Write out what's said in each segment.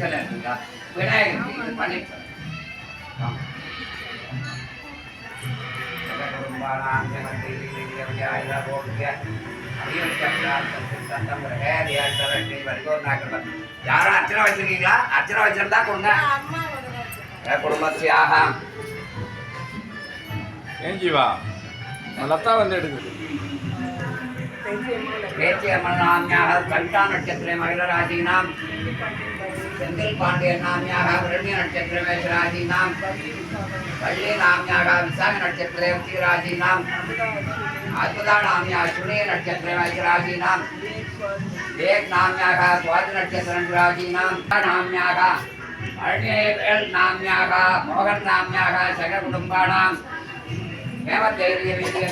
இருக்குங்க விநாயகருக்கு இது பண்ணிட்டு யாரும் அர்ச்சனை வச்சிருக்கீங்களா? அர்ச்சனை வச்சிருந்தா கொடுங்க. குடும்பத்தியாக ஏன் ஜீவா? லதா வந்து எடுக்குது. பேச்சியம்மனாம்யாக கவிதா நட்சத்திர மகிழராஜீனாம் செந்தில் பாண்டியன் நாம்யாக விரண்ய நட்சத்திர மேஷராஜீனாம் வள்ளி நாம்யாக விசாக நட்சத்திர உத்திராஜீனாம் அற்புதா நாம்யா சுனிய நட்சத்திர மேஷராஜீனாம் தேக் நாம்யாக சுவாதி நட்சத்திரம் ராஜீனாம் நாம்யாக அழகேல் நாம்யாக மோகன் நாம்யாக சக குடும்பானாம் हेमदैर्य विजय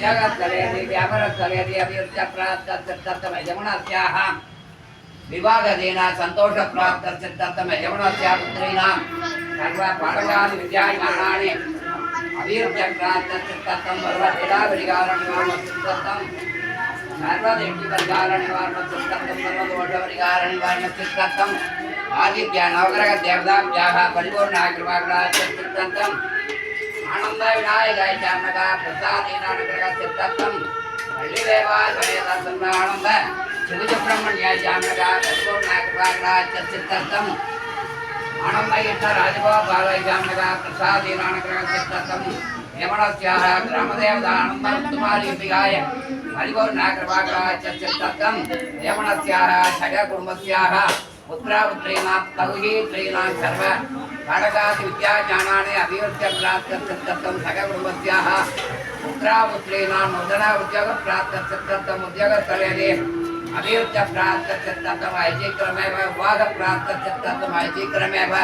जगत्तरेति व्यापरस्तरेति अभिवृद्धिप्राप्तश्चित्तमयजमुनस्याः विभागदेना सन्तोषप्राप्तश्चित्तमयजमुनस्या पुत्रीणां सर्वपाठकादिविद्यायमानानि अभिवृद्ध्यप्राप्तश्चित्तं सर्वक्रीडापरिकारणं सर्वदृष्टिपरिकारणिवारणश्चित्तं सर्वदोषपरिकारणिवारणश्चित्तं आदित्या नवग्रहदेवताभ्याः परिपूर्णाकृपाग्रहश्चित्तं सन्तोषप्राप्त सिद्धं यमुनस्या पुत्रीणां सर्व पाठकानि विद्यायमानानि अभिवृत्य प्राप्त सिद्धं सर्वक्रीडापरिकारं सिद्धं सर्वदेवतारणिवारणसिद्धं सर्वदोषपरिकारनिवारणसिद्धं आदित्य नवग्रह देवताभ्याः परिपूर्णाकृपाग्रहसिद्धं आनन्द विनायकाय चामका प्रसादेनानुग्रहसिद्धं हल्लिदेवा समेत सर्वानन्द शिवसुब्रह्मण्याय चामका परिपूर्णाकृपाग्रहसिद्धं आनन्दयिष्ठ राजगोपालाय चामका प्रसादेनानुग्रहसिद्धं यमणस्याः ग्रामदेवतानन्दमुत्तमालिपिकाय हरिवर्णाकृपाग्राच्यर्थं यमणस्याः षडगाति विद्याज्ञानानि अभिवृत्य प्राप्तर्थं सगवृवस्याः पुत्रापुत्रीणाम् उदराउद्योगप्राप्तर्थम् उद्योगस्थले अभिवृत्य प्राप्तर्थम् ऐचीक्रमेव विवाहप्राप्तर्थम् ऐचीक्रमेव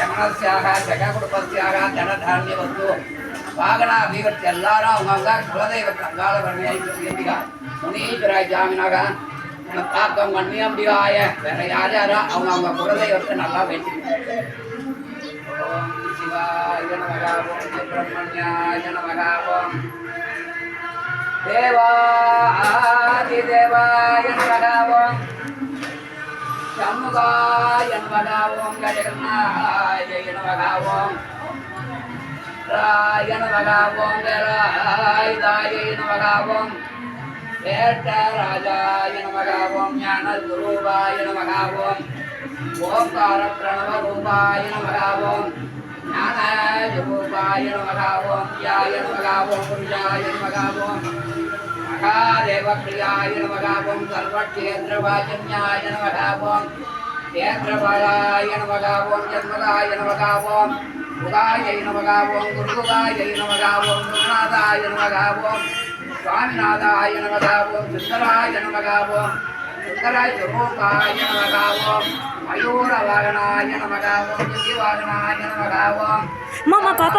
ಶಮನಸ್ಯಾಹ ಜಗ ಕುಟುಂಬಸ್ಯಾಹ ಧನಧಾನ್ಯ ವಸ್ತು ವಾಗಣ ವಿವತ್ತು ಎಲ್ಲಾರು ಅವங்கவுங்க குலதெய்வத்தை அங்காள வர்ணியா முனீஸ்வராய் ஜாமினாக தாக்கம் கண்ணியம்பிகாய வேற யார் யாரோ அவங்க அவங்க குலதெய்வத்தை நல்லா வேண்டிக்கணும் தேவா ஆதி தேவாய நமகாவோம் சண்முகாய என்பதாவும் ஓம் கஜகநாய ராய் ஓம். ராய நமக எனவகாவும் வேலாயுதாய நமக ஞான குருவாய நமக ஓங்கார பிரணவ ரூபாய நமக ஞான ரூபாய நமக யாய நமக ஓம். సఖాదేవప్రియాయ నమగావం సర్వక్షేత్రవాచన్యాయ నమగావం క్షేత్రఫలాయ నమగావం జన్మదాయ నమగావం ఉదాయ నమగావం గురుగాయ నమగావం గురునాథాయ నమగావం స్వామినాథాయ నమగావం సుందరాయ నమగావం సుందరాయ స్వరూపాయ నమగావం మయూర వాగనాయ నమగావం యుద్ధి వాగనాయ నమగావం పాప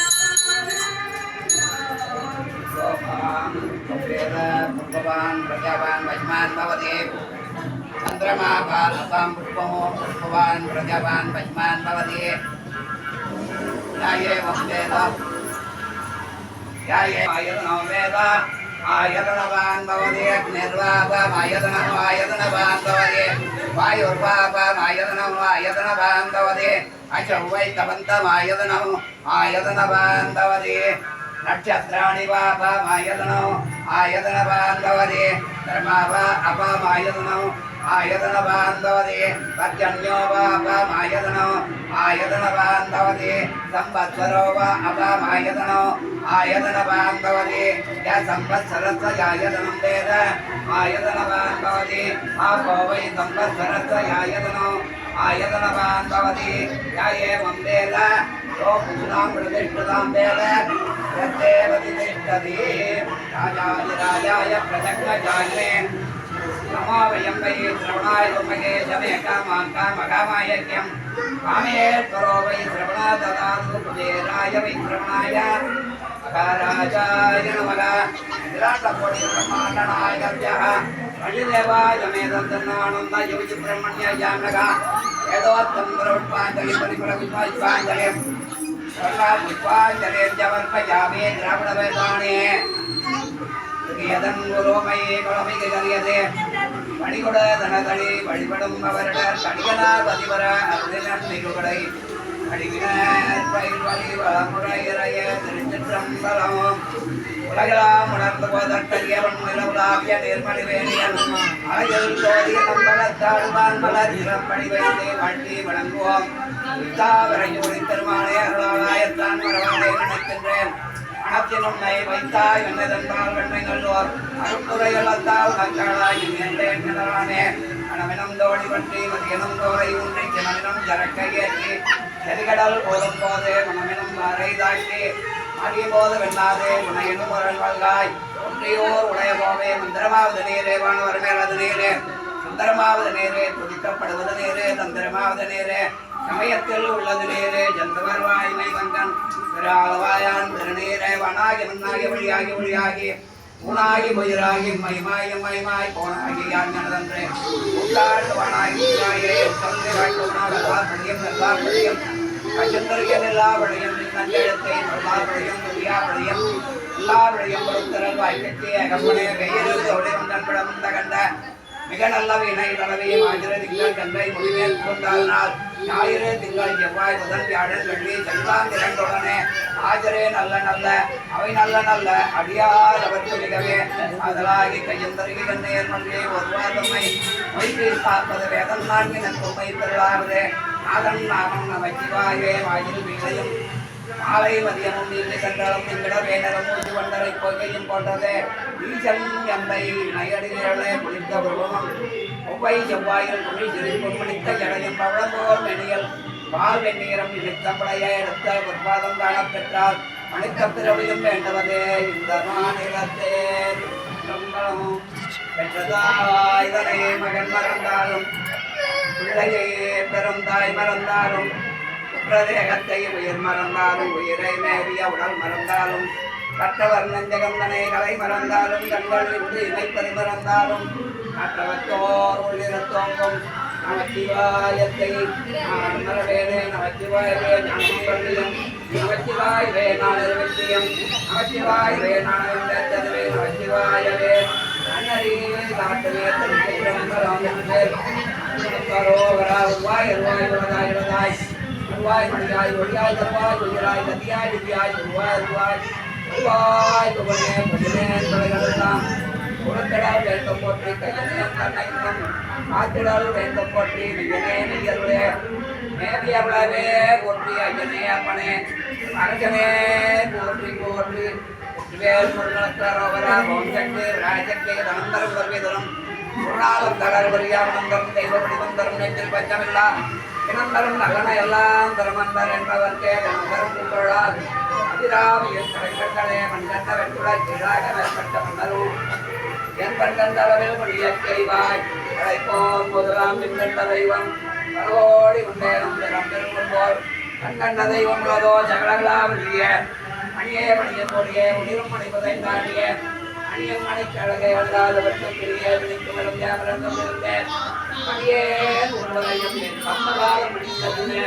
भगवान् प्रजावान् वज्मान् भवति चन्द्रमा पादपां पुष्पमो पुष्पवान् प्रजावान् वज्मान् भवति ध्यायेवं वेद ध्यायेवायतनो वेद आयतनवान् भवति अग्निर्वापमायतनम् आयतनवान् भवति वायुर्वापमायतनम् आयतनवान् भवति अशौ वै तवन्तमायतनम् आयतनवान् भवति నక్షత్రాణి వాపమాయతనం ఆయతనవాన్ భవతి ధర్మావ అపమాయతనం ఆయతనవాన్ భవతి పర్జన్యో వాపమాయతనం ఆయతనవాన్ భవతి సంవత్సరో వా అపమాయతనం ఆయతనవాన్ భవతి యా సంవత్సరస్వ యాయతనం వేద. ఆయతనవాన్ భవతి ఆపో వై సంవత్సరస్వ యాయతనం ఆయతనవాన్ భవతి యా ఏవం వేద? లోకునాం ప్రతిష్ఠతాం వేద. రాజాయ రాజాయ ప్రసంగజాగ్రే నమో వయం వై శ్రవణాయ రూపకే శమే కామాం కామకామాయజ్ఞం కామే కరో వై శ్రవణా దదాతు కుబేరాయ వై శ్రవణాయ అకారాజాయ నమః ஏதோத்தம் பிரவட்பாஞ்சலி பரிபுர எதன் குரோமையே குழமைக்கு கரியதே பணிகொட தனதளி வழிபடும் அவரிடர் கடிகனார் பதிவர அருளினர் மிகுகடை அடிவினர் பயிர் வழி வளமுறையறைய திருச்சிற்றம்பலம் உலகெல்லாம் உணர்ந்து போதற்கரியவன் நிலவுலாவிய நேர்மணி வேணியன் அழகில் தோதிய நம்பலத்தாடுவான் மலர் இளம்படி வைத்தே வாழ்த்தி வணங்குவோம். இத்தாவரையூரி பெருமானே அருளாளாயத்தான் வரவானே நினைக்கின்றேன். மனத்தின் உன்னை வைத்தாய் வெண்ணதென்றால் வெண்ணை நல்லோர் அருட்துறையளத்தால் நக்காளாய் நின்றேன் கணவனும் தோழி பற்றி மதியனும் தோரை உன்னை கிணவனும் ஜரக்கை ஏற்றி போதும் போது மனமெனும் தாக்கி மதிய போது வெண்ணாதே உனையனும் ஒரு வல்லாய் ஒன்றையோர் உடைய போவே மந்திரமாவது நீரே வானவர் மேலது நீரே. சுந்தரமாவது நேரே துதிக்கப்படுவது நேரே தந்திரமாவது நேரே. சமயத்தில் உள்ளது நேரே ஜந்தவர் வாய்மை வங்கன் பிறாளவாயான் திருநீரே வனாகி மண்ணாகி வழியாகி வழியாகி ஊனாகி மயிராகி மயமாயி மயமாய் போனாகி யான் எனதன்றே உண்டாட்டு வனாகி உயிராயே எல்லா படியும் எல்லா எல்லா படியும் நஞ்செழுத்தை எல்லா எல்லா படியும் பொறுத்தரல் வாய்க்கட்சி அகம்பனே கையில் தோழி வந்தன் படம் கண்ட மிக நல்ல வினை தலைவியும் ஆஜர திங்கள் கந்தை முடிவேல் கொண்டால் நாள் ஞாயிறு திங்கள் செவ்வாய் முதல் வியாழன் வெள்ளி செல்வான் இரண்டுடனே ஆஜரே நல்ல நல்ல அவை நல்ல நல்ல அடியார் மிகவே. அதலாகி கையந்தருகி கண்ணையர் மன்றியை ஒருவார் தம்மை மொய்க்கு வேதம் நான்கு நன்மை பெருளாவதே நாதன் நாமம் நமச்சிவாயே வாயில் வீழையும் மாலை மதியமும் நீண்டு கண்டாலும் திங்கிட வேனரும் மூச்சு வண்டரை பொய்கையும் போன்றதே ஈசன் எந்தை நயடிகளே குளித்த உருவம் ஒவ்வை செவ்வாயில் குழி சிரிப்பும் குளித்த ஜடையும் பவளம்போர் மெனியல் பால் வெந்நீரம் இழுத்தப்படைய எடுத்த உற்பாதம் காணப்பெற்றால் மணித்த பிறவியும் இந்த மாநிலத்தே பெற்றதாய் இதனை மகன் மறந்தாலும் பிள்ளையே பெரும் மறந்தாலும் பிரதேகத்தை உயிர் மறந்தாலும் உயிரை மேவிய உடல் மறந்தாலும் கற்றவர் நெஞ்சகந்தனை கலை மறந்தாலும் கண்கள் இன்று இணைப்பதை மறந்தாலும் மற்றவத்தோர் உள்ளிருத்தோங்கும் நமச்சிவாயத்தை நான் மறவேனே நமச்சிவாயவே ஞானம் பள்ளியும் நமச்சிவாயவே நான் வெற்றியம் நமச்சிவாயவே நான் நமச்சிவாயவே போற்றி ஐயனே அப்பனே அரசனே போற்றி போற்றி வேல் எல்லாம் தருமந்தர் என்பவர்க்கே தனந்தரும் புகழால் அதிராமியின் கலைஞர்களே மண்கண்ட வெட்டுடல் கீழாக மேற்பட்ட மன்னரும் என் பண்கண்டளவில் மொழியச் அழைப்போம் முதலாம் பின்கண்ட தெய்வம் பலவோடி உண்டேனும் கண்கண்ட தெய்வம் உள்ளதோ அணியே மணிய கோடியே உயிரும் மணிப்பதை தாண்டிய அணியும் மணிக்கழகை அல்லாதவற்றை கிளியே விழிக்கும் விழுந்தேன் இருந்தேன் மணியே உருவதையும் என் கம்மலால் பிடித்ததுமே